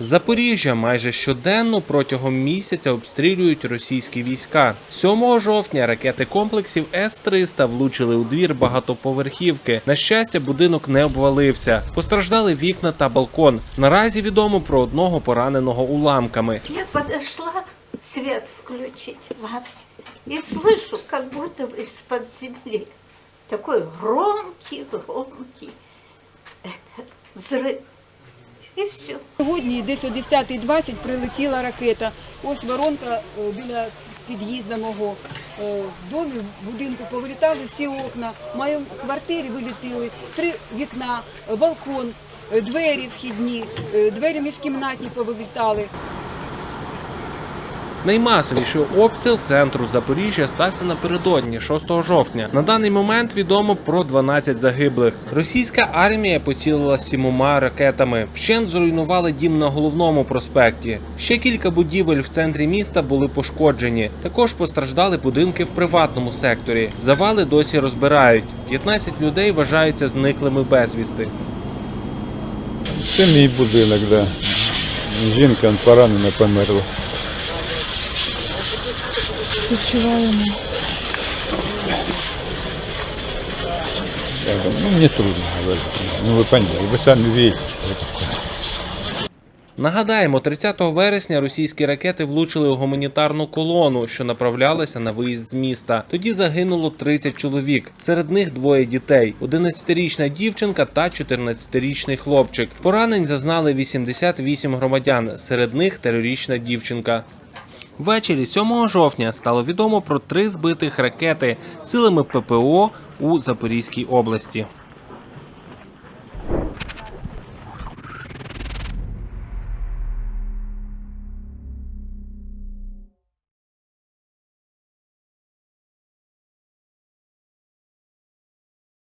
Запоріжжя майже щоденно протягом місяця обстрілюють російські війська. 7 жовтня ракети комплексів С-300 влучили у двір багатоповерхівки. На щастя, будинок не обвалився. Постраждали вікна та балкон. Наразі відомо про одного пораненого уламками. Я подошла свет включить в ванной и слышу, как будто бы из-под земли такой громкий, громкий этот, И все. Сьогодні десь о 10.20 прилетіла ракета. Ось воронка е, біля під'їзду мого Е, в в будинку повилітали всі окна. В квартирі вилітили три вікна, е, балкон, е, двері вхідні, е, двері міжкімнатні повилітали. Наймасовіший обстріл центру Запоріжжя стався напередодні 6 жовтня. На даний момент відомо про 12 загиблих. Російська армія поцілила сімома ракетами. Вщент зруйнували дім на головному проспекті. Ще кілька будівель в центрі міста були пошкоджені. Також постраждали будинки в приватному секторі. Завали досі розбирають. 15 людей вважаються зниклими безвісти. Це мій будинок, да. Жінка поранена померла. Відчуваємо. Ну, мені трудно говорити. Ну, ви поняли, ви самі видите. Нагадаємо, 30 вересня російські ракети влучили у гуманітарну колону, що направлялася на виїзд з міста. Тоді загинуло 30 чоловік. Серед них двоє дітей: 11-річна дівчинка та 14-річний хлопчик. Поранень зазнали 88 громадян. Серед них трирічна дівчинка. Ввечері 7 жовтня стало відомо про три збитих ракети силами ППО у Запорізькій області.